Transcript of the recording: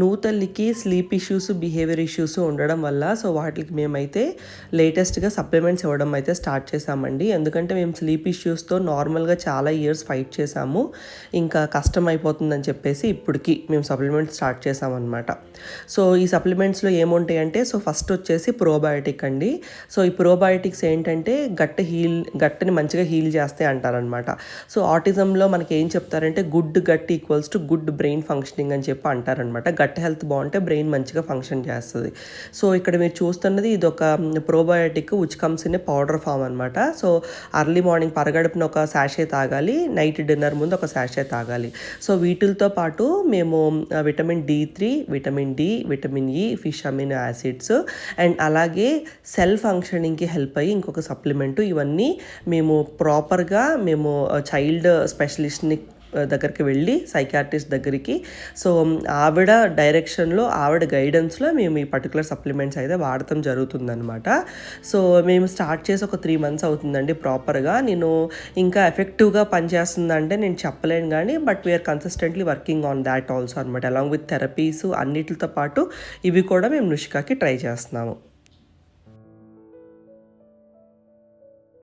నూతల్లికి sleep issues behaviour issues ఉండడం వల్ల so వాటికి మేమైతే లేటెస్ట్గా సప్లిమెంట్స్ ఇవ్వడం అయితే స్టార్ట్ చేశామండి. ఎందుకంటే మేము స్లీప్ ఇష్యూస్తో నార్మల్గా చాలా ఇయర్స్ ఫైట్ చేసాము ఇంకా కష్టం అయిపోతుందని చెప్పేసి ఇప్పటికి మేము సప్లిమెంట్స్ స్టార్ట్ చేసామన్నమాట సో ఈ సప్లిమెంట్స్లో ఏముంటాయి అంటే సో ఫస్ట్ వచ్చేసి ప్రోబయోటిక్ అండి. సో ఈ ప్రోబయోటిక్స్ ఏంటంటే గట్ హీల్ గట్ని మంచిగా హీల్ చేస్తాయి అంటారనమాట సో ఆటిజంలో మనకి ఏం చెప్తారంటే good gut equals to good brain functioning అని చెప్పి అంటారనమాట గట్ హెల్త్ బాగుంటే బ్రెయిన్ మంచిగా ఫంక్షన్ చేస్తుంది. సో ఇక్కడ మీరు చూస్తున్నది ఇది ఒక probiotic which comes in powder form అనమాట సో అర్లీ మార్నింగ్ పరగడుపున ఒక శాషే తాగాలి నైట్ డిన్నర్ ముందు ఒక శాషే తాగాలి. సో వీటితో పాటు మేము vitamin D three vitamin D vitamin E fish amino acids and అలాగే సెల్ ఫంక్షనింగ్కి హెల్ప్ అయ్యి ఇంకొక సప్లిమెంటు ఇవన్నీ మేము ప్రాపర్గా మేము చైల్డ్ స్పెషలిస్ట్ని దగ్గరికి వెళ్ళి సైకాట్రిస్ట్ దగ్గరికి. సో ఆవిడ డైరెక్షన్లో ఆవిడ గైడెన్స్లో మేము ఈ పర్టికులర్ సప్లిమెంట్స్ అయితే వాడటం జరుగుతుందనమాట సో మేము స్టార్ట్ చేసి ఒక త్రీ మంత్స్ అవుతుందండి ప్రాపర్గా నేను ఇంకా ఎఫెక్టివ్గా పనిచేస్తుందంటే నేను చెప్పలేను కానీ but we're consistently working on that also అనమాట అలాంగ్ విత్ థెరపీస్ అన్నిటితో పాటు ఇవి కూడా మేము నుష్కాకి ట్రై చేస్తున్నాము.